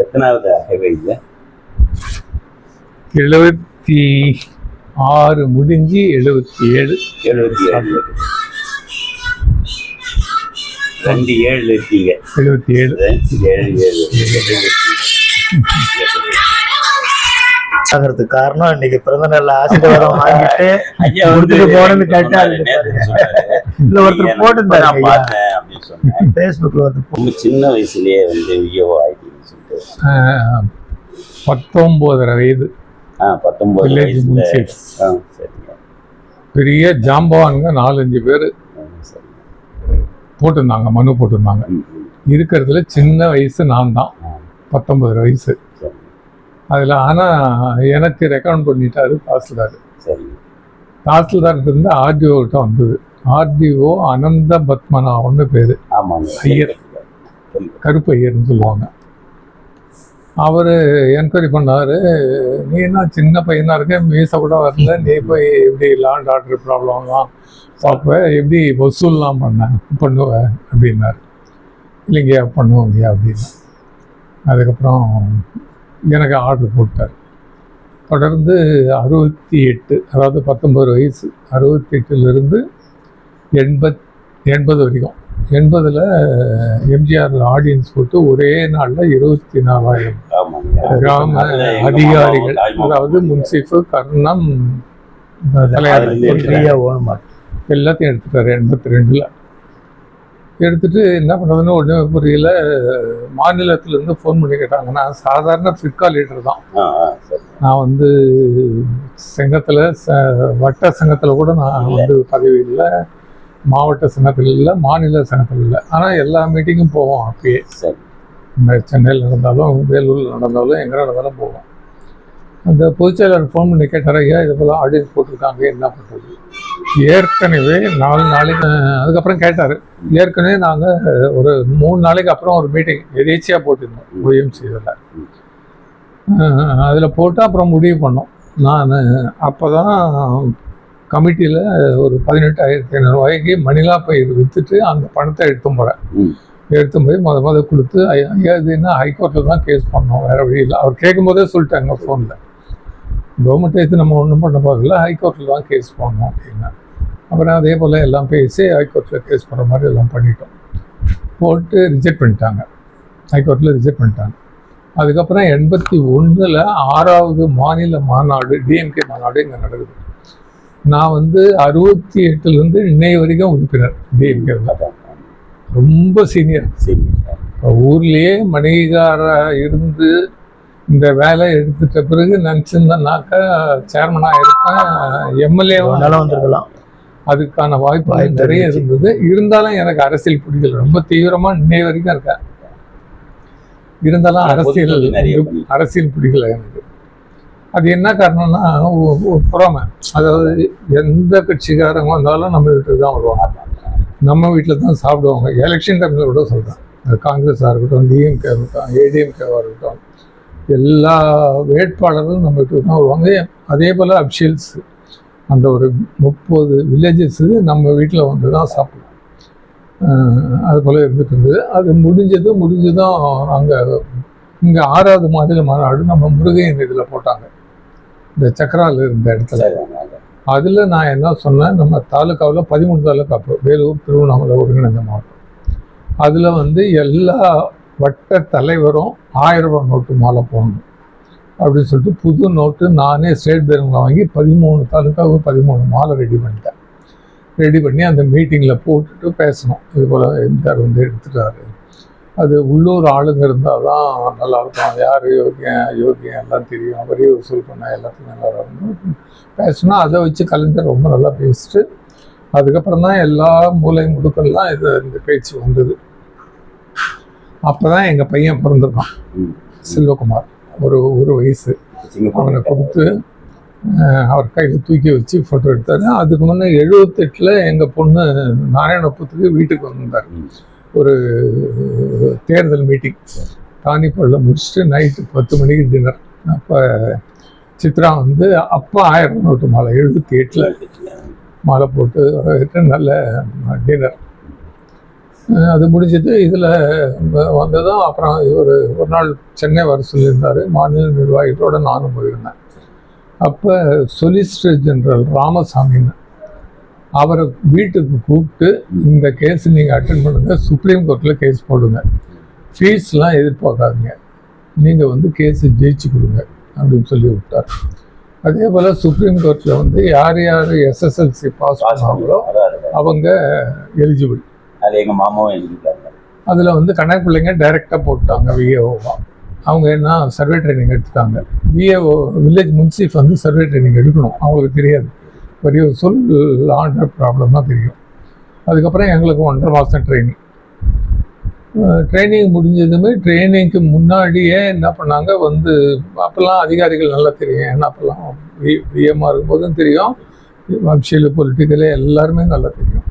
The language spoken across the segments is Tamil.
எத்தனாவது ஹைவேல எழுபத்தி ஆறு முடிஞ்சு எழுபத்தி ஏழு. எழுபத்தி ஏழு. ரெண்டு ஏழு இருக்கீங்க எழுபத்தி ஏழு. ஏழு ஏழு. ஆகிறதுக்கு காரணம் இன்னைக்கு பிறந்த நாள் ஆசீர்வாதம் வாங்கிட்டு ஐயா கொடுத்துட்டு போனது கரெக்டா. இல்ல. ஒருத்தர் ஐயா. சொன்னேன் ஃபேஸ்புக்ல வந்து சின்ன வயசுலயே வந்து சொல்லிட்டு ஆஹ், பத்தொம்போதரை வயது. சரிங்க. பெரிய ஜாம்பவானுங்க நாலஞ்சு பேர். போட்டிருந்தாங்க மனு போட்டிருந்தாங்க. இருக்கிறதுல சின்ன வயசு நான் தான். பத்தொன்பது வயசு. அதில் ஆனால் எனக்கு ரெக்கமெண்ட் பண்ணிட்டாரு தாசில்தார். சரிங்க தாசில்தார் இருந்து ஆர்டிஓட்ட வந்தது. ஆர்டிஓ அனந்த பத்மநாபன்னு பேர். ஐயர். கருப்பு ஐயர்னு சொல்லுவாங்க. அவர் என்கொயரி பண்ணார் நீ என்ன சின்ன பையனாக இருக்க? மீசை கூட வரல. நீ போய் எப்படி லேண்ட் ஆர்டர் ப்ராப்ளம்லாம் பார்ப்ப? எப்படி வசூல்லாம் பண்ண? பண்ணுவ? அப்படின்னார். இல்லைங்கய்யா பண்ணுவோங்கய்யா அப்படின்னு அதுக்கப்புறம் எனக்கு ஆர்டர் போட்டார். தொடர்ந்து அறுபத்தி எட்டு அதாவது பத்தொம்பது வயசு அறுபத்தி எட்டுலேருந்து எண்பத் எண்பது வரைக்கும். எண்பதில் எம்ஜிஆர் ஆடியன்ஸ் போட்டு ஒரே நாளில் இருபத்தி நாலாயிரம் கிராம அதிகாரிகள் அதாவது முன்சிஃபு கர்ணம் எல்லாத்தையும் எடுத்துட்டாரு எண்பத்தி ரெண்டில். எடுத்துட்டு என்ன பண்ணுறதுன்னு ஒன்றுமே புரியல. மாநிலத்திலேருந்து ஃபோன் பண்ணி கேட்டாங்க. நான் சாதாரண ஃபிட்கா லீடர் தான். நான் வந்து சங்கத்தில் ச வட்ட சங்கத்தில் கூட நான் வந்து பதவி இல்லை. மாவட்ட சங்கத்தில் இல்லை மாநில சங்கத்தில் இல்லை. ஆனால் எல்லா மீட்டிங்கும் போவோம் அப்பயே சென்னையில் நடந்தாலும் வேலூரில் நடந்தாலும் எங்கே நடந்தாலும் போவோம். அந்த பொதுச்செயலாளர் ஃபோன் பண்ணி கேட்டார் ஐயா இது போல் ஆடியன்ஸ் போட்டிருக்காங்க? என்ன பண்ணுறது ஏற்கனவே நாலு நாளைக்கு அதுக்கப்புறம் கேட்டார். ஏற்கனவே நாங்கள் ஒரு மூணு நாளைக்கு அப்புறம் ஒரு மீட்டிங் எதேச்சியாக போட்டிருந்தோம் ஒய்எம்சி இதில். அதில் போட்டு அப்புறம் முடிவு பண்ணோம். நான் அப்போ தான் கமிட்டியில் ஒரு பதினெட்டாயிரத்தி ஐநூறுரூவாய்க்கு மணிலா பயிர் விற்றுட்டு அந்த பணத்தை எடுத்து போகிறேன். எடுத்து போய் முத முத கொடுத்து ஐயா ஐயா, இது என்ன ஹைகோர்ட்டில் தான் கேஸ் பண்ணோம் வேறு வழி இல்லை. அவர் கேட்கும்போதே சொல்லிட்டாங்க ஃபோனில் கவர்மெண்ட் எடுத்து நம்ம ஒன்றும் பண்ண போகிறதில்ல ஹைகோர்ட்டில் தான் கேஸ் பண்ணோம் அப்படின்னா. அப்புறம் அதே போல் எல்லாம் பேசி ஹைகோர்ட்டில் கேஸ் பண்ணுற மாதிரி எல்லாம் பண்ணிட்டோம். போட்டு ரிஜெக்ட் பண்ணிட்டாங்க. ஹைகோர்ட்டில் ரிஜெக்ட் பண்ணிட்டாங்க. அதுக்கப்புறம் எண்பத்தி ஒன்றில் ஆறாவது மாநில மாநாடு டிஎம்கே மாநாடு இங்கே நடக்குது. நான் வந்து அறுபத்தி எட்டுலேருந்து இன்னைய வரைக்கும் உறுப்பினர் அதான். ரொம்ப சீனியர் சரி ஊர்லேயே மணிகார இருந்து இந்த வேலை எடுத்துட்ட பிறகு நினச்சிருந்தேன்னாக்கா சேர்மனாக இருப்பேன் எம்எல்ஏ ஒன்னாலும் வந்திருக்கலாம். அதுக்கான வாய்ப்பு நிறைய. இருந்தது. இருந்தாலும் எனக்கு அரசியல் பிடிக்கல. ரொம்ப தீவிரமா இன்னைய வரைக்கும் இருக்கேன். இருந்தாலும் அரசியல். அரசியல் பிடிக்கல எனக்கு. அது என்ன காரணம்னா ஒரு பொறாமை. அதாவது எந்த கட்சிக்காரங்க வந்தாலும் நம்ம வீட்டுக்கு தான் வருவாங்க. நம்ம வீட்டில் தான் சாப்பிடுவாங்க. எலெக்ஷன் டைமில் கூட சொல்கிறேன் காங்கிரஸாக இருக்கட்டும் டிஎம்கே இருக்கட்டும் ஏடிஎம்கேவாக இருக்கட்டும் எல்லா வேட்பாளர்களும் நம்ம வீட்டுக்கு தான் வருவாங்க. அதே போல் அபிஷியல்ஸ் அந்த ஒரு முப்பது வில்லேஜஸ் நம்ம வீட்டில் வந்து தான் சாப்பிடுவோம் அது போல் இருந்துட்டு இருந்தது. அது முடிஞ்சது முடிஞ்சதும் நாங்கள் இங்கே ஆறாவது மாநில மாநாடு நம்ம முருகையன் இதில் போட்டாங்க. இந்த சக்கரால் இருந்த இடத்துல. அதில் நான் என்ன சொன்னேன் நம்ம தாலுக்காவில் பதிமூணு தாலுக்கா அப்போ வேலூர் திருவண்ணாமலை ஒருங்கிணைந்த மாவட்டம். அதில் வந்து எல்லா வட்ட தலைவரும் ஆயிரம் ரூபாய் நோட்டு மாலை போடணும். அப்படின்னு சொல்லிட்டு புது நோட்டு நானே ஸ்டேட் பேங்கில் வாங்கி பதிமூணு தாலுக்காவுக்கு பதிமூணு மாலை ரெடி பண்ணிட்டேன். ரெடி பண்ணி அந்த மீட்டிங்கில் போட்டுட்டு பேசணும். இது போல் எம்ஜிஆர் வந்து எடுத்துட்டாரு. அது உள்ளூர் ஆளுங்க இருந்தால் தான் நல்லாயிருக்கும் யார் யோகியன் யோகியன் எல்லாம் தெரியும். அவரே வசூல் பண்ண எல்லாத்துக்கும் நல்லா இருக்கும். பேசினா அதை வச்சு கலைஞர் ரொம்ப நல்லா பேசிட்டு அதுக்கப்புறம் தான் எல்லா மூலை முடுக்கெல்லாம் இது இந்த பேச்சு வந்தது. அப்போ தான் எங்கள் பையன் பிறந்திருக்கான். செல்வகுமார். ஒரு ஒரு வயசு. அவனை கொடுத்து அவர் கையில் தூக்கி வச்சு ஃபோட்டோ எடுத்தாரு. அதுக்கு முன்னே எழுபத்தெட்டில் எங்கள் பொண்ணு நாராயணபுரத்துக்கு வீட்டுக்கு வந்திருந்தார். ம். ஒரு தேர்தல் மீட்டிங் காணிப்பள்ளில் முடிச்சுட்டு நைட்டு பத்து மணிக்கு டின்னர் அப்போ சித்ரா வந்து அப்போ ஆயிரம் நோட்டு மாலை எழுபத்தி எட்டில் மாலை போட்டு வரவேற்று நல்ல டின்னர் அது முடிஞ்சது இதில் வந்ததும் அப்புறம் இவர் ஒரு நாள் சென்னை வர சொல்லியிருந்தார். மாநில நிர்வாகிகளோடு நானும் போயிருந்தேன். அப்போ சொலிசிட்டர் ஜெனரல் ராமசாமின்னு அவரை வீட்டுக்கு கூப்பிட்டு இந்த கேஸ் நீங்கள் அட்டன் பண்ணுங்க சுப்ரீம் கோர்ட்டில் கேஸ் போடுங்க. ஃபீஸ்லாம் எதிர்பார்க்காதீங்க. நீங்கள் வந்து கேஸை ஜெயிச்சு கொடுங்க அப்படின்னு சொல்லி விட்டார். அதே போல் சுப்ரீம் கோர்ட்டில் வந்து யார் யார் எஸ்எஸ்எல்சி பாஸ் பண்ணாங்களோ. அவங்க எலிஜிபிள் அது எங்க மாமாவும் எழுதிட்டாங்க அதில் வந்து கணக்கு பிள்ளைங்க டைரெக்டாக போட்டாங்க விஏஓவா அவங்க என்ன சர்வே ட்ரைனிங் எடுத்துட்டாங்க. விஏஓ வில்லேஜ் முன்சீஃப் வந்து சர்வே ட்ரைனிங் எடுக்கணும். அவங்களுக்கு தெரியாது. பெரிய சொல் ஆர்டர் ப்ராப்ளம் தான் தெரியும். அதுக்கப்புறம் எங்களுக்கு ஒன்றரை மாதம் ட்ரைனிங் ட்ரைனிங் முடிஞ்சதுமே ட்ரைனிங்க்கு முன்னாடியே என்ன பண்ணாங்க? வந்து அப்போல்லாம் அதிகாரிகள் நல்லா தெரியும். ஏன்னா அப்போல்லாம் பிஎம்மாக இருக்கும்போதும் தெரியும். வம்சியல் பொலிட்டிக்கலே எல்லாருமே நல்லா தெரியும்.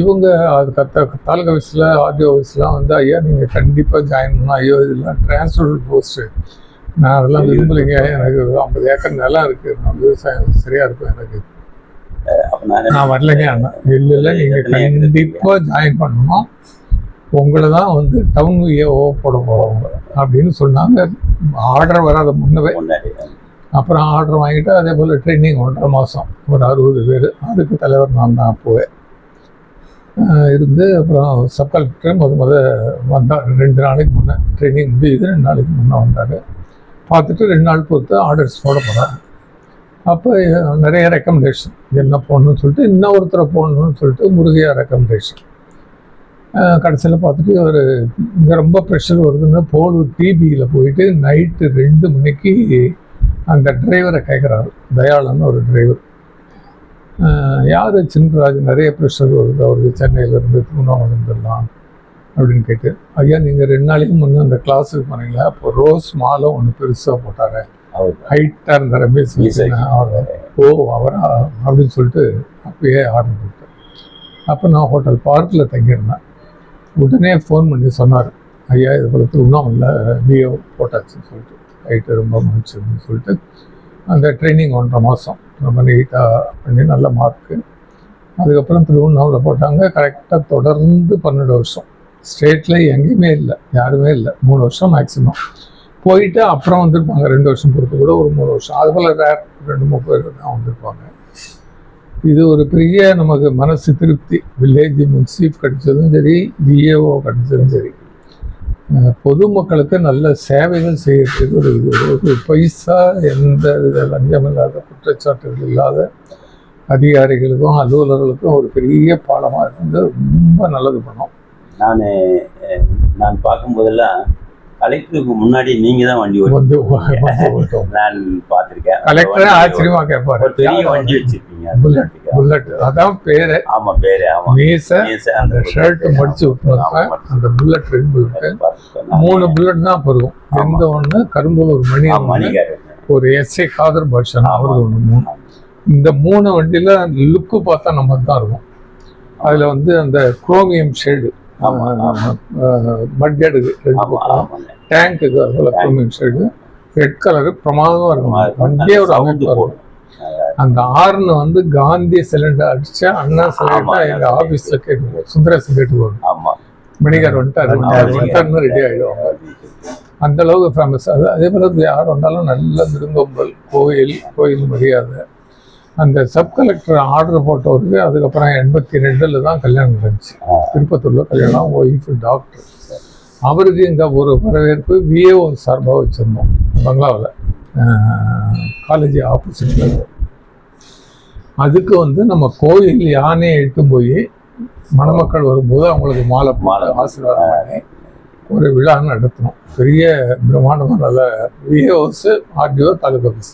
இவங்க அது கத்த தாலுகா ஆஃபீஸில் ஆர்டிஓ ஆஃபீஸ்லாம் வந்து ஐயா நீங்கள் கண்டிப்பாக ஜாயின் பண்ணால் ஐயோ இதெல்லாம் டிரான்ஸ்ஃபர் போஸ்ட்டு நான் அதெல்லாம் விரும்பலைங்க. எனக்கு ஐம்பது ஏக்கர் நிலம் இருக்குது நான் விவசாயம் சரியாக இருக்கும் எனக்கு. நான் வரலைங்க. அண்ணா இல்லை இல்லை. நீங்கள் கண்டிப்பாக ஜாயின் பண்ணணும். உங்களை தான் வந்து டவுன் ஏஓ போட போகிறோம் அப்படின்னு சொன்னாங்க. ஆர்டர் வராத முன்னவே. அப்புறம் ஆர்டர் வாங்கிட்டு அதே போல் ட்ரைனிங் ஒன்றரை மாதம் ஒரு அறுபது பேர். அதுக்கு தலைவர் நான் தான் அப்போவே. ஆஹ் இருந்து அப்புறம் சப் கலெக்டர் முத முத வந்தார். ரெண்டு நாளைக்கு முன்னே ட்ரைனிங் முடியுது. ரெண்டு நாளைக்கு முன்னே வந்தார். பார்த்துட்டு ரெண்டு நாள் பொறுத்து ஆர்டர்ஸ் போட போகிறாங்க அப்போ நிறைய ரெக்கமெண்டேஷன் என்ன போடணும்னு சொல்லிட்டு இன்னொருத்தரை போடணும்னு சொல்லிட்டு முருகையா ரெக்கமெண்டேஷன் கடைசியில் பார்த்துட்டு ஒரு இங்கே ரொம்ப ப்ரெஷர் வருதுன்னு போலூர் டிபியில் போயிட்டு நைட்டு ரெண்டு மணிக்கு அந்த டிரைவரை கேட்குறாரு தயாளன் ஒரு டிரைவர் யார்? சின்னராஜ் நிறைய ப்ரெஷர் வருது. அவருக்கு சென்னையிலேருந்து திருவண்ணாமலை அப்படின்னு கேட்டு ஐயா நீங்கள் ரெண்டு நாளைக்கு முன்னே அந்த கிளாஸுக்கு போனீங்களா? அப்போ ரோஸ் மாலை ஒன்று பெருசாக போட்டாரேன் ஹைட்டாக இருந்த ரமேஷ். அவர் ஓ அவரா அப்படின்னு சொல்லிட்டு அப்பயே ஆர்டர் கொடுத்தேன். அப்போ நான் ஹோட்டல் பார்க்கில் தங்கியிருந்தேன். உடனே ஃபோன் பண்ணி சொன்னார். ஐயா இது போல திருவண்ணாமலையில் பிஓ போட்டாச்சுன்னு சொல்லிட்டு. ரைட்டு ரொம்ப மகிழ்ச்சின்னு சொல்லிட்டு. அந்த ட்ரைனிங் ஒன்றரை மாதம் ரொம்ப நீட்டாக பண்ணி நல்ல மார்க்கு அதுக்கப்புறம் திருவண்ணாமலை போட்டாங்க. கரெக்டாக தொடர்ந்து பன்னெண்டு வருஷம். ஸ்டேட்டில் எங்கேயுமே இல்லை. யாருமே இல்லை. மூணு வருஷம் மேக்ஸிமம் போயிட்டு அப்புறம் வந்திருப்பாங்க. ரெண்டு வருஷம் பொறுத்து கூட ஒரு மூணு வருஷம். அது போல் ரேர் ரெண்டு மூணு பேர் தான் வந்திருப்பாங்க. இது ஒரு பெரிய நமக்கு மனசு திருப்தி. வில்லேஜ் முன்சீஃப் கிடைச்சதும் சரி ஜிஏஓ கிடைச்சதும் சரி. பொதுமக்களுக்கு நல்ல சேவைகள் செய்யறதுக்கு ஒரு இது. ஒரு பைசா எந்த வித லஞ்சம் இல்லாத குற்றச்சாட்டுகள் இல்லாத அதிகாரிகளுக்கும் அலுவலர்களுக்கும் ஒரு பெரிய பாடமாக இருந்து ரொம்ப நல்லது பண்ணோம். நான் நான் பார்க்கும்போதெல்லாம் கலெக்டருக்கு முன்னாடி நீங்க தான் வண்டி ஓட்டி வந்து வந்து ஓட்டும் நான் பார்த்திருக்கேன். கலெக்டரே ஆச்சரியமா கேட்பாரு பெரிய வண்டி வச்சிருக்கீங்க புல்லட் புல்லட் அதான் பேரு. ஆமா பேரு ஆமா. மீச அந்த ஷர்ட் மடிச்சு விட்டுருவாங்க அந்த புல்லட் ரெண்டு புல்லட். மூணு புல்லட் தான் அப்ப இருக்கும். எந்த ஒண்ணு கரும்பூர் மணி. ஒரு எஸ்ஏ காதர் பாஷன். அவரது ஒண்ணு மூணு. இந்த மூணு வண்டியில லுக்கு பார்த்தா நம்ம தான் இருக்கும். அதுல வந்து அந்த குரோமியம் ஷேடு ஆமா, ஆமா. மட்கேடுக்கு ரெண்டு ஆமா, பக்கம். ஆமாங்க. டேங்க்குக்கு அதுபோல ரெட் கலர் பிரமாதமா இருக்கும். வண்டியே ஒரு அமைப்பா போடும். அந்த ஆறுன்னு வந்து காந்தி சிலிண்டர் அடிச்சா அண்ணா சிலிண்டர். எங்க ஆபீஸ்ல கேட்டு சுந்தரேசன் வந்துட்டாரு. வந்துட்டாரு. வந்துட்டாருன்னு ரெடி ஆயிடுவாங்க. அந்த அளவுக்கு ஃபேமஸ் அது அதே போல யார் வந்தாலும் நல்ல விருந்தோம்பல் கோயில் கோயில் மரியாதை. அந்த சப் கலெக்டர் ஆர்டர் போட்டவருக்கு அதுக்கப்புறம் எண்பத்தி ரெண்டுல தான் கல்யாணம் நடந்துச்சு. திருப்பத்தூர்ல கல்யாணம். ஒய்ஃப் டாக்டர் அவருக்கு இங்க ஒரு வரவேற்பு விஏஓ சார்பாக வச்சிருந்தோம். பங்களாவில். காலேஜ் ஆப்போசிட்ல அதுக்கு வந்து நம்ம கோயில் யானையை இட்டு போய் மணமக்கள் வரும்போது அவங்களுக்கு மாலை மாலை. ஆசீர்வாதம் பண்ணி ஒரு விழா நடத்தினோம். பெரிய பிரம்மாண்டமாக நல்ல விஏஓஸ் ஆர்டிஓ தாலுகா ஆஃபீஸ்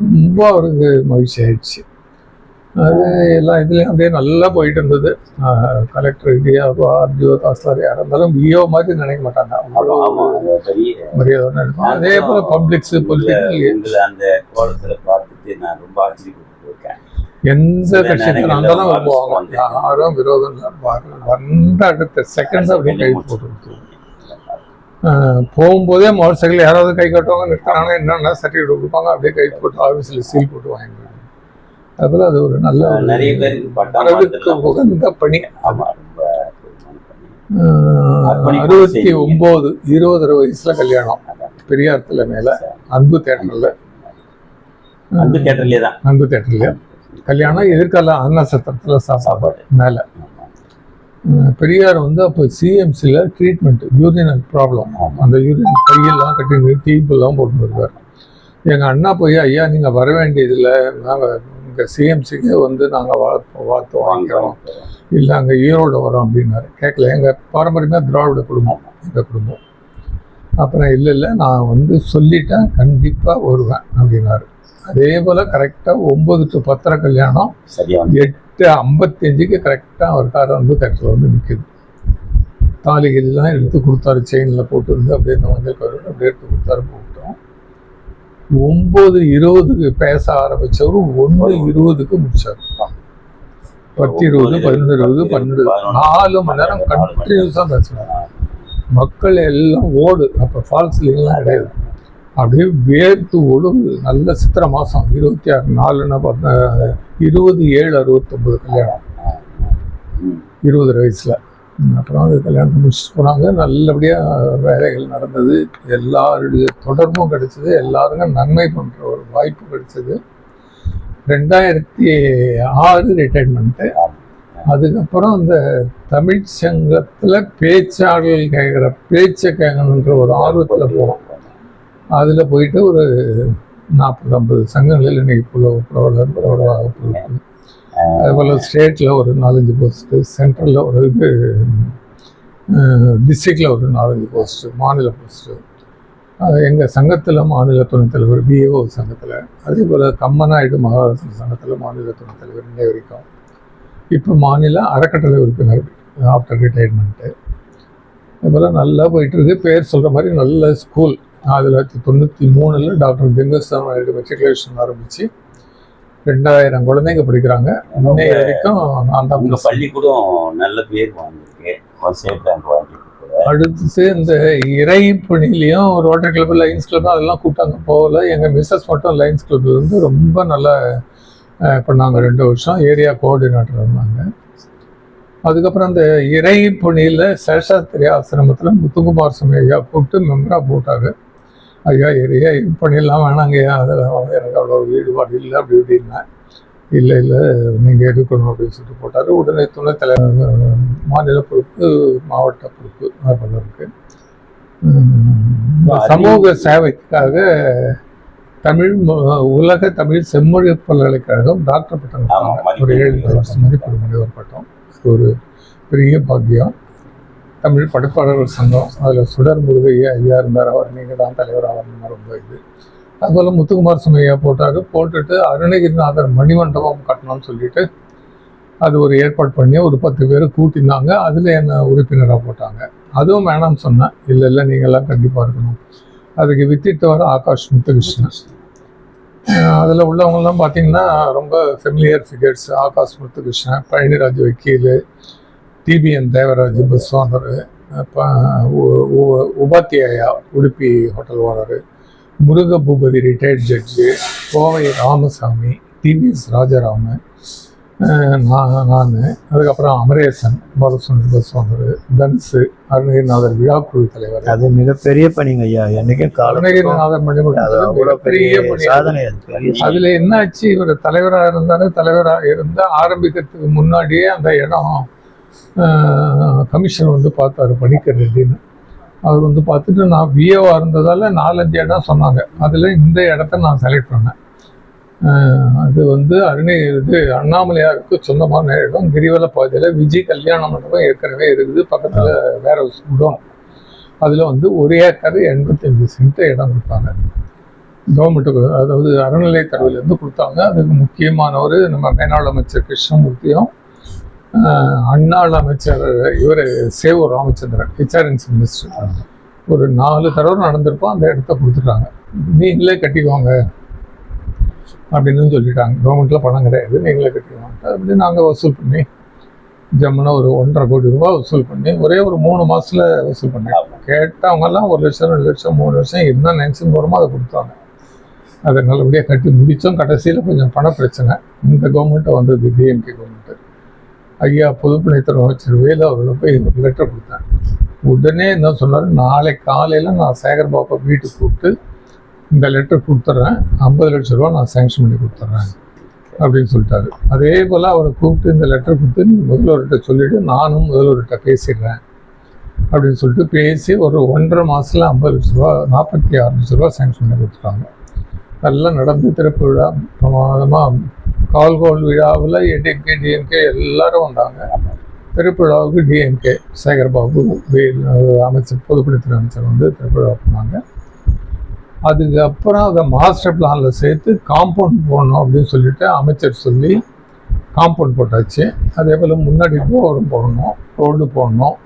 ரொம்ப அவருக்கு மகிழ்ச்சி ஆயிடுச்சு. அது எல்லாம் இதுலேயும் அப்படியே நல்லா போயிட்டு இருந்தது. கலெக்டர் டிஆர்ஓ ஆர்டிஓ தாஸ்தார் யாராக இருந்தாலும் விஓ மாதிரி நினைக்க மாட்டாங்க. மரியாதை அதே போல் பப்ளிக்ஸ் பொலிட்டிக்கல் அந்த கோலத்துல பார்த்துட்டு நான் ரொம்ப ஆச்சரியப்பட்டு இருக்கேன் எந்த நேரங்கள்ல இருந்தாலும் வருவாங்க. யாரும் விரோதம் வர- வந்த அடுத்த செகண்ட்ஸ் அப்படியே கை போட்டு போகும்போதே மோட்டர் சைக்கிள் யாராவது கை கட்டுவாங்க நிறுத்தினாங்க என்னென்ன சர்டிஃபிகேட் கொடுப்பாங்க அப்படியே கை போட்டு ஆஃபீஸில் சீல் போட்டு வாங்கிடுவாங்க. அதுபோல் அது ஒரு நல்ல நிறைய பேருக்கு. உகந்த பணி. அறுபத்தி. ஒன்பது இருபது வயசுல கல்யாணம். பெரியார் தலைமையில அன்பு தேட்டர்ல. அந்த தியேட்டர்லயே தான். அன்பு தேட்டர்ல கல்யாணம் எதிர்கால அன்ன சத்திரத்துல சாப்பாடு மேல. பெரியார் வந்து அப்போ சிஎம்சியில் ட்ரீட்மெண்ட் யூரினல் ப்ராப்ளம் அந்த யூரின் கையெல்லாம் கட்டி டீப்பெல்லாம் போட்டு இருக்கார். எங்கள் அண்ணா போய் ஐயா நீங்கள் வர வேண்டியதில்லை. நாங்கள் இங்கே சிஎம்சிக்கு வந்து நாங்கள் வாழ்த்து வாங்கிக்கிறோம் இல்லை அங்கே ஈரோடு வரோம் அப்படின்னாரு. கேட்கல எங்கள் பாரம்பரியமாக திராவிட குடும்பம். எங்கள் குடும்பம். அப்புறம் இல்லை இல்லை நான் வந்து சொல்லிட்டேன். கண்டிப்பாக வருவேன் அப்படின்னாரு. அதே போல் கரெக்டாக ஒம்பது டு பத்தரை கல்யாணம் சரியா வந்து எட்டு ஐம்பத்தஞ்சுக்கு கரெக்டாக அவர் காரை வந்து தட்டில் வந்து நிற்குது தாலிகள்லாம் எடுத்து கொடுத்தாரு செயினில் போட்டு அப்படியே இந்த மஞ்சள் கவர் அப்படியே எடுத்து கொடுத்தாரு போட்டோம். ஒம்பது இருபதுக்கு பேச ஆரம்பிச்சவர் ஒன்று இருபதுக்கு முடிச்சார். பத்து இருபது பதினொன்று இருபது பன்னெண்டு நாலு மணி நேரம் கண்டினியூஸாக பேசினார். மக்கள் எல்லாம் ஓடு அப்போ ஃபால்ஸ்லாம் கிடையாது. அப்படியே வேர்த்து ஒழுங்கு. நல்ல சித்திரை மாதம் இருபத்தி ஆறு நாலுன்னா பார்த்தா இருபது ஏழு அறுபத்தொம்பது கல்யாணம். இருபது வயசில். அப்புறம் அது கல்யாணத்தை முடிச்சுட்டு போனாங்க. நல்லபடியாக வேலைகள் நடந்தது. எல்லாருடைய தொடர்பும் கிடைச்சது. எல்லாருக்கும் நன்மை பண்ணுற ஒரு வாய்ப்பு கிடைச்சது. ரெண்டாயிரத்தி ஆறு ரிட்டைர்மெண்ட்டு அதுக்கப்புறம் இந்த தமிழ் சங்கத்தில் பேச்சாளர்கள் கேட்குற பேச்சை கேட்கணுன்ற ஒரு ஆர்வத்தில் போனோம். அதில் போயிட்டு ஒரு நாற்பது ஐம்பது சங்கங்களில் இன்னைக்கு புல புலவலர் புலவராக போயிருக்கு அதுபோல் ஸ்டேட்டில் ஒரு நாலஞ்சு போஸ்ட்டு சென்ட்ரலில் ஒரு இது டிஸ்ட்ரிக்டில் ஒரு நாலஞ்சு போஸ்ட்டு மாநில போஸ்ட்டு அது எங்கள் சங்கத்தில் மாநில துணைத் தலைவர் பிஏஓ சங்கத்தில். அதே போல் கம்மநாயுடு மகாராஷ்டிர சங்கத்தில் மாநில துணைத் தலைவர் இன்னை வரைக்கும். இப்போ மாநில அறக்கட்டளை உறுப்பினர் ஆஃப்டர் ரிட்டையர்மெண்ட்டு அதுபோல் நல்லா போயிட்டுருக்கு பேர் சொல்கிற மாதிரி நல்ல ஸ்கூல் ஆயிரத்தி தொள்ளாயிரத்தி தொண்ணூற்றி மூணில் டாக்டர் கெங்கஸ்தான் நாயுடு மெட்ரிகுலேஷன் ஆரம்பித்து ரெண்டாயிரம் குழந்தைங்க படிக்கிறாங்க. இன்னை வரைக்கும் நான் தான் உங்க பள்ளிக்கூடம் நல்ல பேர் வாங்கியிருக்கு. ஒரு சேஃப் ரேங்க் வாங்கியிருக்கு அடுத்து இந்த இறை பணிலையும் ரோட்டரி கிளப் லைன்ஸ் கிளப் அதெல்லாம் கூப்பிட்டாங்க. போகல. எங்கள் மிஸ்ஸஸ் மட்டும் லைன்ஸ் கிளப் வந்து ரொம்ப நல்லா பண்ணாங்க. ரெண்டு வருஷம் ஏரியா கோஆர்டினேட்டர் இருந்தாங்க. அதுக்கப்புறம் அந்த இறை பணியில் சேஷாத்திரி ஆசிரமத்தில் முத்துக்குமார் சுவாமி ஐயா கூப்பிட்டு மெம்பராக போட்டார். ஐயா ஏரியா பணியெல்லாம் வேணாங்கய்யா அதில் எனக்கு அவ்வளோ ஈடுபாடு இல்லை அப்படி இப்படின்னேன் இல்லை. இல்லை நீங்கள் எடுக்கணும் அப்படின்னு சொல்லிட்டு போட்டார். உடனே துணைத் தலைவர் மாநில பொறுப்பு மாவட்ட பொறுப்பு பலருக்கு சமூக சேவைக்காக தமிழ் உலக தமிழ் செம்மொழி பல்கலைக்கழகம் டாக்டர் பட்டம். ஒரு ஏழு வருஷம் மதிப்பு முனைவர் பட்டம். ஒரு பெரிய பாக்கியம். தமிழ் படைப்பாளர்கள் சங்கம் அதில் சுடர் முருகையா ஐயா இருந்தார். அவர் நீங்கள் தான் தலைவராக வரணும் ரொம்ப இது. அதுபோல் முத்துக்குமார் சுமையா போட்டார். போட்டுட்டு அருணகிரிநாதர் மணிமண்டபம் கட்டணும்னு சொல்லிட்டு அது ஒரு ஏற்பாடு பண்ணி ஒரு பத்து பேர் கூட்டினாங்க. அதில் என்னை உறுப்பினராக போட்டாங்க. அதுவும் வேணாம்னு சொன்னேன் இல்லை இல்லை நீங்கள்லாம் கண்டிப்பாக இருக்கணும். அதுக்கு வித்திட்டவர் ஆகாஷ் முத்துகிருஷ்ணன். அதில் உள்ளவங்கெல்லாம் பார்த்தீங்கன்னா ரொம்ப ஃபெமிலியர் ஃபிகர்ஸ் ஆகாஷ் முத்துகிருஷ்ணன் பழனிராஜ் வக்கீல் TPN Devaraj bus owner Upadhyaya Udupi hotel owner Muruga Boopathi retired judge Kovai Ramasamy TVS Rajaraman நான் நான் அதுக்கப்புறம் அமரேசன் பாலசுந்தர் பஸ் ஓனர் தனுசு அருணகிரிநாதர் விழாக்குழு தலைவர் அது மிகப்பெரிய பணிங்க ஐயா என்னைக்கும் அருணகிரிநாதர் அவ்வளோ பெரிய சாதனை. அதுல என்னாச்சு இவர் தலைவரா இருந்தாரு தலைவரா இருந்தா ஆரம்பிக்கிறதுக்கு முன்னாடியே அந்த இடம் கமிஷன் வந்து பார்த்தாரு பணிக்கர் ரெட்டின்னு. அவர் வந்து பார்த்துட்டு நான் விஏவாக இருந்ததால் நாலஞ்சு இடம் சொன்னாங்க. அதில் இந்த இடத்த நான் செலக்ட் பண்ணேன். அது வந்து அருணை இது அண்ணாமலையாருக்கு சொந்தமான இடம். கிரிவல பாதையில் விஜய் கல்யாண மண்டபம் ஏற்கனவே இருக்குது. பக்கத்தில் வேற ஒரு குடம் அதில் வந்து ஒரு ஏக்கர் எண்பத்தஞ்சு சென்ட் இடம் கொடுத்தாங்க. கவர்மெண்ட்டுக்கு அதாவது அறநிலையத்துறையிலேருந்து கொடுத்தாங்க. அதுக்கு முக்கியமானவர் நம்ம மேனாள் அமைச்சர் கிருஷ்ணமூர்த்தியும் அன்னாள் அமைச்சர் இவர் சேவூர் ராமச்சந்திரன் ஹெச்ஆர்என்சி மினிஸ்டர் ஒரு நாலு தடவை நடந்திருப்போம் அந்த இடத்த கொடுத்துட்டாங்க. நீங்களே கட்டிக்கோங்க அப்படின்னு சொல்லிட்டாங்க. கவர்மெண்ட்டில் பணம் கிடையாது நீங்களே கட்டிக்கோங்க. அப்படி நாங்கள் வசூல் பண்ணி ஜம்முனா ஒரு ஒன்றரை கோடி ரூபாய் வசூல் பண்ணி ஒரே ஒரு மூணு மாதத்தில் வசூல் பண்ணாங்க கேட்டவங்கெல்லாம் ஒரு லட்சம் ரெண்டு லட்சம் மூணு லட்சம் என்ன நினச்சி போகிறோமோ அதை கொடுத்தாங்க. அதை நல்லபடியாக கட்டி முடித்தோம் கடைசியில் கொஞ்சம் பண பிரச்சனை. இந்த கவர்மெண்ட்டை வந்தது டிஎம்கே கவர்மெண்ட் ஐயா பொதுப்பணித்துறை அமைச்சர் வேலு அவர்களை போய் ஒரு லெட்டர் கொடுத்தேன் உடனே என்ன சொன்னார்? நாளை காலையில் நான் சேகர் பாப்பா வீட்டுக்கு கூப்பிட்டு இந்த லெட்டர் கொடுத்துட்றேன் ஐம்பது லட்ச ரூபா நான் சேங்ஷன் பண்ணி கொடுத்துட்றேன் அப்படின்னு சொல்லிட்டாரு. அதே போல் அவரை கூப்பிட்டு இந்த லெட்டர் கொடுத்து நீ முதல்வர்கிட்ட சொல்லிவிட்டு நானும் முதல்வர்கிட்ட பேசிடுறேன் அப்படின்னு சொல்லிட்டு பேசி ஒரு ஒன்றரை மாதத்தில் ஐம்பது லட்ச ரூபா நாற்பத்தி ஆறு லட்ச ரூபா சேங்ஷன் பண்ணி கொடுத்துட்டாங்க. நல்லா நடந்து திறப்பு விழா பிரமாதமாக கால்கோல் விழாவில் ஏடிஎம்கே டிஎம்கே எல்லாரும் வந்தாங்க. திறப்பு டிஎம்கே சேகர்பாபு அமைச்சர் பொதுப்பணித்துறை அமைச்சர் வந்து திறப்பு போனாங்க. அதுக்கப்புறம் அதை மாஸ்டர் பிளானில் சேர்த்து காம்பவுண்ட் போடணும் அப்படின்னு சொல்லிட்டு அமைச்சர் சொல்லி காம்பவுண்ட் போட்டாச்சு. அதே போல் முன்னாடி ரோடும் போடணும் ரோடு போடணும்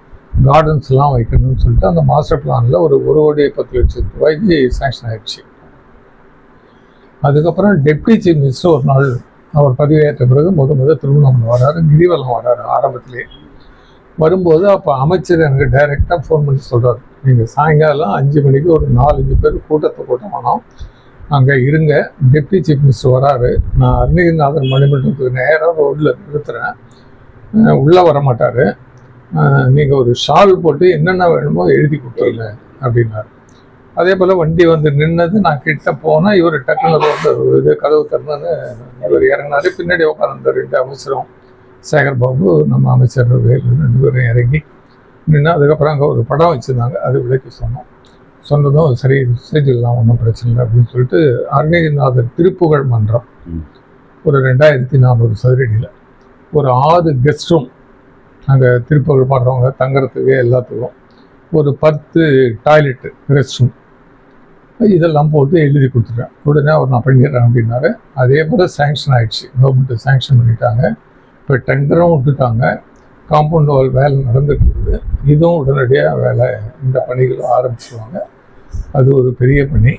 கார்டன்ஸ்லாம் வைக்கணும்னு சொல்லிட்டு அந்த மாஸ்டர் பிளானில் ஒரு ஒரு கோடி பத்து லட்சம் ரூபாய்க்கு சேங்ஷன் ஆயிடுச்சு. அதுக்கப்புறம் டெப்டி சீஃப் மினிஸ்டர் ஒரு நாள் அவர் பதவியேற்ற பிறகு முத முத திருவண்ணாமலை வராரு கிரிவலம் வராரு ஆரம்பத்திலே. வரும்போது அப்போ அமைச்சர் எனக்கு டைரெக்டாக ஃபோன் பண்ணி சொல்கிறார் நீங்கள் சாயங்காலம் அஞ்சு மணிக்கு ஒரு நாலஞ்சு பேர் கூட்டத்தை கூட்டமானோம் அங்கே இருங்க டெப்டி சீஃப் மினிஸ்டர் வராரு. நான் அருணகிரிநாதன் மணிமண்டலத்துக்கு நேராக ரோட்டில் நிறுத்துறேன். உள்ளே வர மாட்டார். நீங்கள் ஒரு ஷால் போட்டு என்னென்ன வேணுமோ எழுதி கொடுத்துருங்க அப்படின்னாரு. அதே போல் வண்டி வந்து நின்னது நான் கிட்ட போனால் இவர் டக்குனு ரோட்டு இது கதவு திறந்து இவர் இறங்கினாரு. பின்னாடி உட்காந்து ரெண்டு அமைச்சரும் சேகர் பாபு நம்ம அமைச்சர் ரெண்டு பேரும் இறங்கி நின்று அதுக்கப்புறம் அங்கே ஒரு படம் வச்சுருந்தாங்க. அது விலைக்கு சொன்னோம். சொன்னதும் சரி செஞ்சிடலாம் ஒன்றும் பிரச்சனை இல்லை அப்படின்னு சொல்லிட்டு அருணகிரிநாதர் திருப்புகழ் மன்றம். ஒரு ரெண்டாயிரத்தி நானூறு சதுரடியில் ஒரு ஆறு கெஸ்ட் ரூம் அங்கே திருப்புகழ் பாடுறவங்க தங்குறதுக்கு எல்லாத்துக்கும் ஒரு பத்து டாய்லெட்டு ரெஸ்ட் ரூம் இதெல்லாம் போட்டு எழுதி கொடுத்துட்டேன். உடனே அவர் நான் பண்ணிடுறேன் அப்படின்னாரு. அதே போல் சேங்ஷன் ஆயிடுச்சு. கவர்மெண்ட்டு சேங்ஷன் பண்ணிட்டாங்க. இப்போ டெண்டரும் விட்டுட்டாங்க. காம்பவுண்ட் வால் வேலை நடந்துட்டு இருக்குது. இதுவும் உடனடியாக வேலை இந்த பணிகளும் ஆரம்பிச்சுருவாங்க. அது ஒரு பெரிய பணி.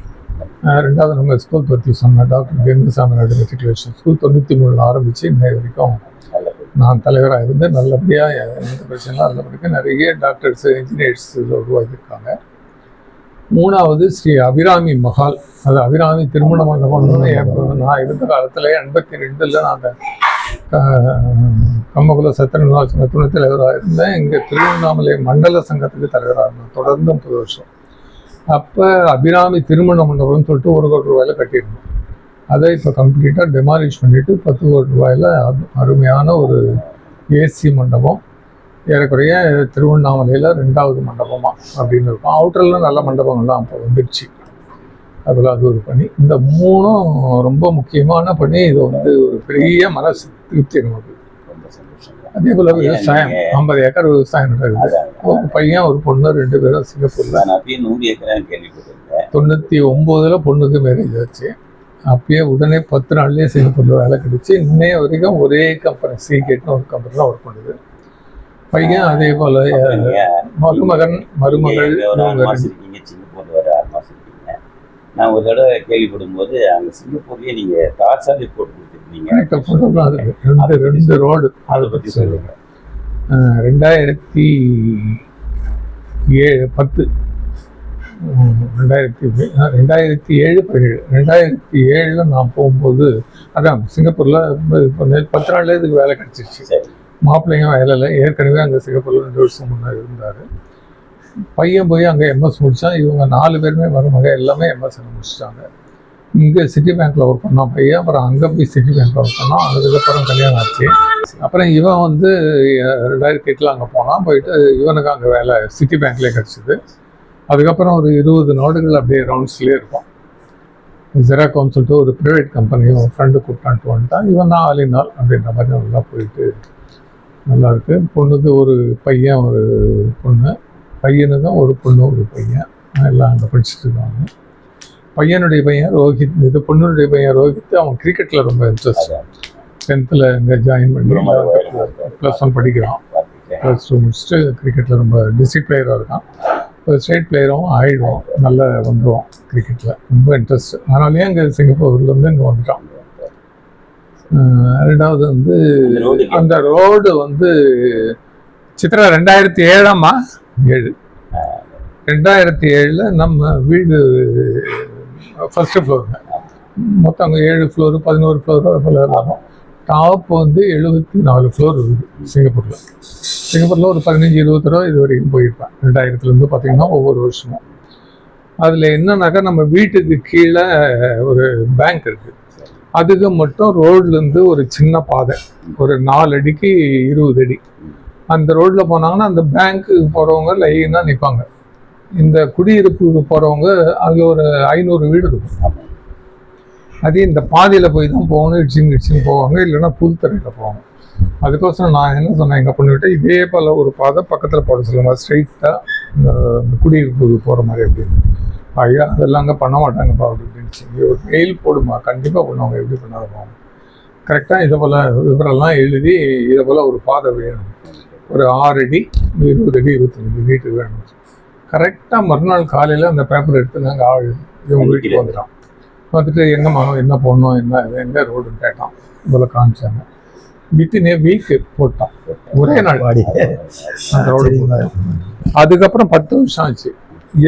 ரெண்டாவது நம்ம ஸ்கூல் பற்றி சொன்ன டாக்டர் கேந்திரசாமி நாடு மெட்ரிகுலேஷன் ஸ்கூல் தொண்ணூற்றி மூணில் ஆரம்பித்து இன்னை வரைக்கும் நான் தலைவராக இருந்து நல்லபடியாக எந்த பிரச்சனையும் நல்லபடியாக நிறைய டாக்டர்ஸ் இன்ஜினியர்ஸ் இதில் உருவாக்கியிருக்காங்க. மூணாவது ஸ்ரீ அபிராமி மஹால். அது அபிராமி திருமண மண்டபம்னு நான் இருந்த காலத்தில் எண்பத்தி ரெண்டில் நான் அந்த கம்மகுல சத்திரநாள் சங்க துணைத் தலைவராக இருந்தேன். இங்கே திருவண்ணாமலை மண்டல சங்கத்துக்கு தலைவராக இருந்தேன். தொடர்ந்து முப்பது வருஷம். அப்போ அபிராமி திருமண மண்டபம்னு சொல்லிட்டு ஒரு கோடி ரூபாயில் கட்டியிருந்தோம். அதை இப்போ கம்ப்ளீட்டாக டெமாலிஷ் பண்ணிவிட்டு பத்து கோடி ரூபாயில் அரு- அருமையான ஒரு ஏசி மண்டபம். ஏறக்குறைய திருவண்ணாமலையில் ரெண்டாவது மண்டபமா அப்படின்னு இருக்கும். அவுட்டரில் நல்ல மண்டபங்கள்லாம் அப்போ வந்துடுச்சு. அதில் அது ஒரு பணி. இந்த மூணும் ரொம்ப முக்கியமான பணி. இது வந்து ஒரு பெரிய மனசு திருப்தி நமக்கு. அதே போல் விவசாயம். ஐம்பது ஏக்கர் விவசாயம் நடக்குது. ஒரு பையன் ஒரு பொண்ணு ரெண்டு பேரும் சிங்கப்பூரில். தொண்ணூற்றி ஒம்போதில் பொண்ணுக்கு மேரேஜ் ஆச்சு. அப்பயே உடனே பத்து நாள்லயே சிங்கப்பூரில் வேலை கிடைச்சு. இன்னைய வரைக்கும் ஒரே கம்பெனி சீகேட்னு ஒரு கம்பெனியில் ஒர்க் பண்ணுது. பையன் அதே போல் மருமகன் மருமகள் இருக்கீங்க சிங்கப்பூர்ல ஒரு ஆறு மாசம் இருக்கீங்க நான் ஒரு தடவை கேள்விப்படும் போது அங்க சிங்கப்பூர்லயே நீங்க தார் சாலை போட்டு கொடுத்துருக்கீங்க இருக்கு ரெண்டு ரோடு. அதை பத்தி சொல்லுங்க. ரெண்டாயிரத்தி ஏழு பத்து. ரெண்டாயிரத்தி ரெண்டாயிரத்தி ஏழு பதினேழு ரெண்டாயிரத்தி ஏழில் நான் போகும்போது அதான் சிங்கப்பூரில் இப்போ பத்து நாள்ல இதுக்கு வேலை கிடச்சிருச்சு. மாப்பிள்ளையும் வயலில் ஏற்கனவே அங்கே சிங்கப்பூரில் ரெண்டு வருஷம் முன்னாடி இருந்தார். பையன் போய் அங்கே எம்எஸ் முடித்தான் இவங்க நாலு பேருமே மருமக எல்லாமே எம்எஸ் முடிச்சிட்டாங்க. இங்கே சிட்டி பேங்க்கில் ஒர்க் பண்ணான் பையன் அப்புறம் அங்கே போய் சிட்டி பேங்க்கில் ஒர்க் பண்ணான் அதுக்கப்புறம் கல்யாணம் ஆச்சு. அப்புறம் இவன் வந்து ரெண்டாயிரத்தி எட்டில் அங்கே போனான். போயிட்டு இவனுக்கு அங்கே வேலை சிட்டி பேங்க்லேயே கிடச்சிது. அதுக்கப்புறம் ஒரு இருபது நாடுகள் அப்படியே ரவுண்ட்ஸ்லேயே இருக்கும். ஜெராகான்னு சொல்லிட்டு ஒரு ப்ரைவேட் கம்பெனியும் ஃப்ரெண்டு கூப்பிட்டான்ட்டு வந்துட்டான். இவன் தான் ஆலினால் அப்படின்ற மாதிரி நல்லா போயிட்டு நல்லா இருக்கு பொண்ணுக்கு ஒரு பையன் ஒரு பொண்ணு. பையனுக்கும் ஒரு பொண்ணு ஒரு பையன். எல்லாம் அங்கே படிச்சுட்டு இருக்காங்க. பையனுடைய பையன் ரோஹித் இது பொண்ணுடைய பையன் ரோஹித் அவன் கிரிக்கெட்டில் ரொம்ப இன்ட்ரெஸ்ட். டென்த்தில் இங்கே ஜாயின் பண்ணி ப்ளஸ் ஒன் படிக்கிறான். ப்ளஸ் டூ முடிச்சுட்டு கிரிக்கெட்டில் ரொம்ப டிஸ்ட்ரிக்ட் பிளேயராக இருக்கான். ஒரு ஸ்டேட் பிளேயரும் ஆயிடுவோம் நல்லா வந்துடுவான் கிரிக்கெட்டில் ரொம்ப இன்ட்ரெஸ்ட் அதனாலேயே அங்கே சிங்கப்பூர்லேருந்து இங்கே வந்துட்டான். ரெண்டாவது வந்து அந்த ரோடு வந்து சித்ரா ரெண்டாயிரத்தி ஏழாமா? ஏழு. ரெண்டாயிரத்தி ஏழில் நம்ம வீடு ஃபஸ்ட்டு ஃப்ளோருங்க மொத்தம் அங்கே ஏழு ஃப்ளோரு பதினோரு ஃப்ளோரு அது போல் இருக்கும் டாப் வந்து எழுபத்தி நாலு ஃப்ளோர் இருக்குது சிங்கப்பூரில். சிங்கப்பூரில் ஒரு பதினஞ்சு இருபது ரூபா இது வரைக்கும் போயிருப்பேன். ரெண்டாயிரத்துலேருந்து பார்த்தீங்கன்னா ஒவ்வொரு வருஷமும். அதில் என்னன்னாக்கா நம்ம வீட்டுக்கு கீழே ஒரு பேங்க் இருக்குது அதுக்கு மட்டும் ரோட்லேருந்து ஒரு சின்ன பாதை. ஒரு நாலு அடிக்கு இருபது அடி. அந்த ரோட்டில் போனாங்கன்னா அந்த பேங்க்குக்கு போகிறவங்க லைனாக நிற்பாங்க இந்த குடியிருப்புக்கு போகிறவங்க அதில் ஒரு ஐநூறு வீடு இருக்கும். அதே இந்த பாதையில் போய் தான் போகணும் இடிச்சிங் இடிச்சுன்னு போவாங்க இல்லைன்னா புல்தரையில் போவாங்க. அதுக்கோசரம் நான் என்ன சொன்னேன் எங்கள் பொண்ணுகிட்ட இதே போல் ஒரு பாதை பக்கத்தில் போட சொல்லுங்க ஸ்ட்ரைட்டாக இந்த குடியிருப்புக்கு போகிற மாதிரி அப்படின்னு ஐயா அதெல்லாம் அங்கே பண்ண மாட்டாங்கப்பா அப்படின்னுச்சு மெயில் போடுமா கண்டிப்பாக பண்ணுவாங்க. எப்படி போவாங்க கரெக்டாக இதை போல் விவரம்லாம் எழுதி இதை போல் ஒரு பாதை வேணும். ஒரு ஆறு அடி இருபது அடி இருபத்தஞ்சு வீட்டுக்கு வேணும். கரெக்டாக மறுநாள் காலையில் அந்த பேப்பர் எடுத்து நாங்கள் ஆள் இவங்க வீட்டுக்கு வந்துட்டோம். வந்துட்டு எங்கம்மா என்ன போடணும் என்ன எங்கே ரோடுன்னு கேட்டான். இவ்வளோ காமிச்சாங்க. வித்தின் ஏ வீக் போட்டான். ஒரே நாள். அந்த ரோடு. அதுக்கப்புறம் பத்து வருஷம் ஆச்சு.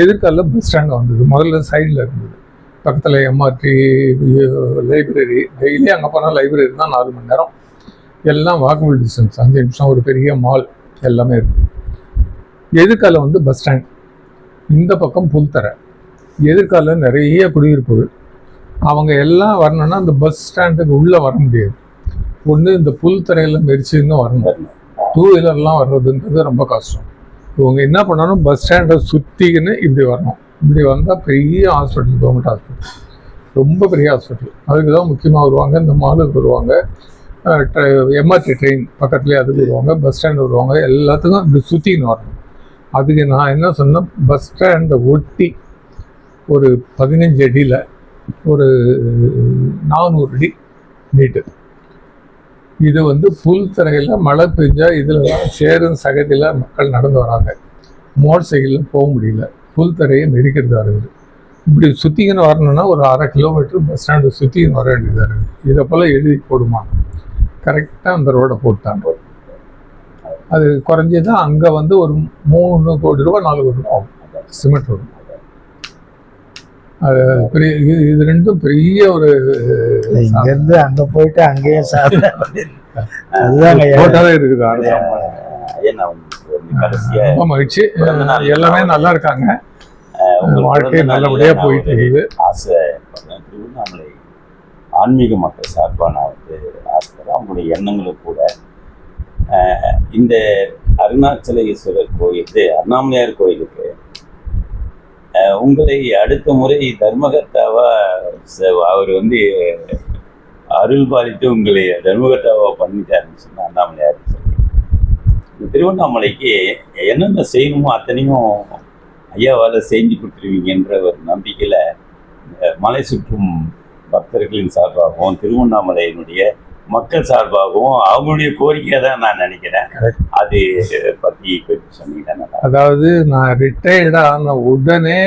எதிர்கால பஸ் ஸ்டாண்ட் வந்தது. முதல்ல சைடில் இருந்தது. பக்கத்தில் எம்ஆர்டி லைப்ரரி டெய்லி அங்கே போனால் லைப்ரரி தான் நாலு மணி நேரம். எல்லாம் வாக்கபிள் டிஸ்டன்ஸ் அஞ்சு நிமிஷம் ஒரு பெரிய மால் எல்லாமே இருக்கு எதிர்கால வந்து பஸ் ஸ்டாண்ட் இந்த பக்கம் புல்தரை. எதிர்கால நிறைய குடியிருப்புகள். அவங்க எல்லாம் வரணும்னா அந்த பஸ் ஸ்டாண்டுக்கு உள்ளே வர முடியாது. ஒன்று இந்த புல்தரையில் மெரிச்சுன்னு வரணும். டூ வீலர்லாம் வர்றதுன்றது ரொம்ப கஷ்டம். இவங்க என்ன பண்ணணும் பஸ் ஸ்டாண்டை சுற்றிக்கின்னு இப்படி வரணும். இப்படி வந்தால் பெரிய ஹாஸ்பிட்டல் கவர்மெண்ட் ஹாஸ்பிட்டல் ரொம்ப பெரிய ஹாஸ்பிட்டல் அதுக்கு தான் முக்கியமாக வருவாங்க. இந்த மாலுக்கு வருவாங்க. எம்ஆர்டி ட்ரெயின் பக்கத்துலேயே அதுக்கு வருவாங்க. பஸ் ஸ்டாண்ட் வருவாங்க. எல்லாத்துக்கும் இப்படி சுற்றின்னு வரணும். அதுக்கு நான் என்ன சொன்னேன்? பஸ் ஸ்டாண்டை ஒட்டி ஒரு பதினஞ்சு அடியில் ஒரு நானூறு அடி நீட்டு. இது வந்து புல் தரையில் மழை பெஞ்சால் இதில் சேரும் சகதியில் மக்கள் நடந்து வராங்க. மோட்டர் சைக்கிளில் போக முடியல. புல் தரையை மெதிக்கிறதா இருக்குது. இப்படி சுற்றிக்கின்னு வரணும்னா ஒரு அரை கிலோமீட்டர் பஸ் ஸ்டாண்டு சுற்றிக்கின்னு வர வேண்டியதாக இருக்குது. இதை போல் எழுதி போடுமா கரெக்டாக அந்த ரோடை போட்டாங்க அது குறைஞ்சது அங்கே வந்து ஒரு மூணு கோடி ரூபா நாலு கோடி ரூபா ஆகும். சிமெண்ட் ரோடு அது பெரிய இது இது ரெண்டும் பெரிய ஒரு இங்க இருந்து அங்க போயிட்டு அங்கேயே சாப்பிட. போட்டாவே இருக்குது அதுதான். ஐயா நான் உங்களுக்கு வந்து கடைசியா ரொம்ப மகிழ்ச்சி எல்லாமே நல்லா இருக்காங்க உங்களுக்கு வாழ்க்கை பிறந்த நல்லபடியா நாள்ல போயிட்டு இருக்குது ஆசை. திருவண்ணாமலை ஆன்மீக மக்கள் சார்பாக நான் வந்து ஆசைப்படுறேன் அவங்களுடைய எண்ணங்களும் கூட இந்த அருணாச்சல ஈஸ்வரர் கோயில் இது அண்ணாமலையார் கோயிலுக்கு உங்களை அடுத்த முறை தர்மகர்த்தாவா அவர் வந்து அருள் பாலித்து உங்களை தர்மகர்த்தாவா பண்ணிட்டாருன்னு சொன்ன அண்ணாமலையார் திருவண்ணாமலைக்கு என்னென்ன செய்யணுமோ அத்தனையும் ஐயாவால் செஞ்சு கொடுத்துருவீங்கன்ற ஒரு நம்பிக்கையில் மலை சுற்றும் பக்தர்களின் சார்பாகவும் திருவண்ணாமலையினுடைய மக்கள் சார்பாகவும் அவங்களுடைய கோரிக்கையை தான் நான் நினைக்கிறேன். அது பற்றி கொஞ்சம் சொன்னீங்கன்னா அதாவது நான் ரிட்டையர்ட் ஆன உடனே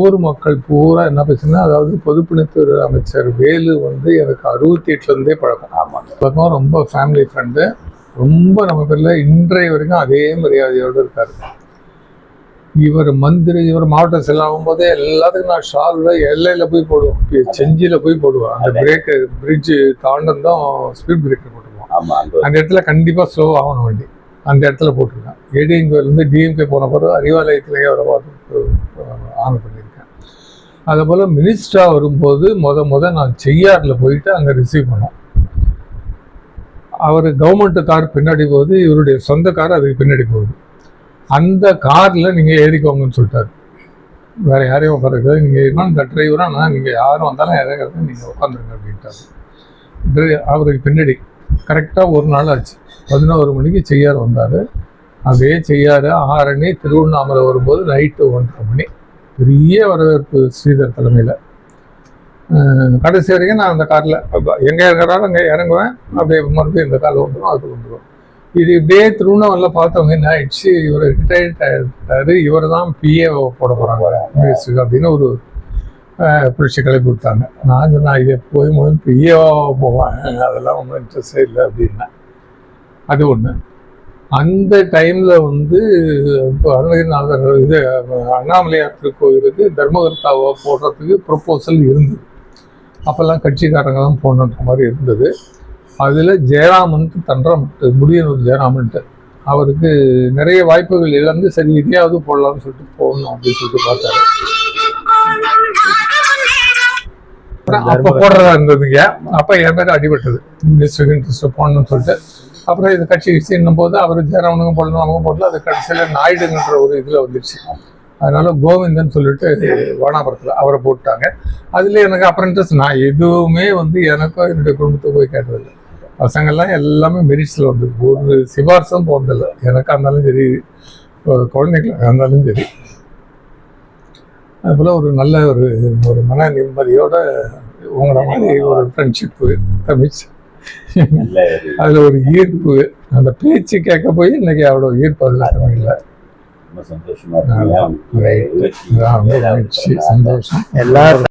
ஊர் மக்கள் பூரா என்ன பேசுனா அதாவது பொதுப்பணித்துறை அமைச்சர் வேலு வந்து எனக்கு அறுபத்தி எட்டுலேருந்தே பழக்கம். ஆமாங்க பக்கம் ரொம்ப ஃபேமிலி ஃப்ரெண்டு ரொம்ப நம்ம பேரில் இன்றைய வரைக்கும் அதே மரியாதையோடு இருக்காரு. இவர் மந்திரி இவர் மாவட்ட செல்லாகும் போதே எல்லாத்துக்கும் நான் ஷால்ல எல்லையில் போய் போடுவோம். செஞ்சியில் போய் போடுவேன் அந்த பிரேக்கு பிரிட்ஜு தாண்டதும் ஸ்பீட் பிரேக்கர் போட்டுருவோம். அந்த இடத்துல கண்டிப்பாக ஸ்லோ ஆகணும் வண்டி. அந்த இடத்துல போட்டிருக்கேன். ஏடிஎம்கேலேருந்து டிஎம்கே போன பிறகு அறிவாலயத்திலேயே வர ஆன் பண்ணியிருக்கேன். அதே போல் மினிஸ்டராக வரும்போது முத முத நான் செய்யாறில் போயிட்டு அங்கே ரிசீவ் பண்ணோம். அவர் கவர்மெண்ட் கார் பின்னாடி போகுது இவருடைய சொந்த கார் அதுக்கு பின்னாடி போகுது. அந்த காரில் நீங்கள் ஏறிக்கோங்கன்னு சொல்லிட்டாரு. வேற யாரையும் உட்காருக்கு நீங்கள் என்ன இந்த டிரைவராக நான் நீங்கள் யாரும் வந்தாலும் இறங்குறது நீங்கள் உட்காந்துருங்க அப்படின்ட்டாரு. அவருக்கு பின்னாடி கரெக்டாக ஒரு நாள் ஆச்சு. பதினோரு மணிக்கு செய்யார் வந்தார். அதே செய்யார் ஆரணி திருவண்ணாமலை வரும்போது நைட்டு ஒன்றரை மணி. பெரிய வரவேற்பு ஸ்ரீதர் தலைமையில். கடைசி வரைக்கும் நான் அந்த காரில் எங்கே இருக்கிறாலும் அங்கே இறங்குவேன். அப்படியே மறுபடியும் இந்த காரில் வந்துடும் அது வந்துடும் இது இப்படியே திருவண்ணாமலை பார்த்தவங்க என்ன ஆயிடுச்சு? இவர் ரிட்டையர்ட் ஆகிட்டாரு இவர் தான் பிஏ போட போகிறாங்க மினிஸ்டருக்கு அப்படின்னு ஒரு அஹ், புரட்சி கிளப்பி விட்டாங்க நான் சொன்னேன் இதை போய் போய் பிஏவா போவேன். அதெல்லாம் ஒன்றும் இன்ட்ரெஸ்டே இல்லை அப்படின்னேன் அது ஒன்று அந்த டைமில் வந்து இப்போ அருணகிரிநாதர் இது அண்ணாமலையார் திருக்கோயிலுக்கு தர்மகர்த்தாவை போடுறதுக்கு ப்ரொப்போசல் இருந்தது. அப்போல்லாம் கட்சிக்காரங்க தான் போடணுன்ற மாதிரி இருந்தது. அதில் ஜெயராமன்ட்டு தண்டராமட்டு முடியனூர் ஜெயராமன்ட்டு. அவருக்கு நிறைய வாய்ப்புகள் இழந்து சரி இதையாவது போடலாம்னு சொல்லிட்டு போடணும் அப்படின்னு சொல்லிட்டு பார்த்தாரு. அப்போ போடுறதா இருந்ததுங்க அப்போ என் பேர் அடிபட்டது. டிஸ்ட்ரிக்ட் இன்ட்ரெஸ்ட் போடணும்னு சொல்லிட்டு. அப்புறம் இது கட்சி கட்சின்னும் போது அவர் ஜெயராமனுக்கும் போடணும் அவங்க போடல அது கடைசியில் நாயுடுங்கன்ற ஒரு இதில் வந்துடுச்சு அதனால கோவிந்தன் சொல்லிட்டு வானாபுரத்தில் அவரை போட்டாங்க. அதில் எனக்கு அப்ரெண்டிஸ் நான் எதுவுமே வந்து எனக்கும் என்னுடைய குடும்பத்துக்கு போய் கேட்டதில்லை. பசங்கள்லாம் எல்லாமே மெரிட்ஸில் வந்து ஒரு சிபாரிசும் போனதில்லை. எனக்கா இருந்தாலும் சரி ஒரு குழந்தைகளுக்காக இருந்தாலும் சரி. அதுபோல் ஒரு நல்ல ஒரு ஒரு மன நிம்மதியோட உங்களை மாதிரி ஒரு ஃப்ரெண்ட்ஷிப்பு தமிழ் நல்ல ஒரு அதில் ஒரு ஈர்ப்பு அந்த பேச்சு கேட்க போய் இன்னைக்கு அவ்வளோ ஈர்ப்பு அதில் தமிழில் சந்தோஷமா இருக்கு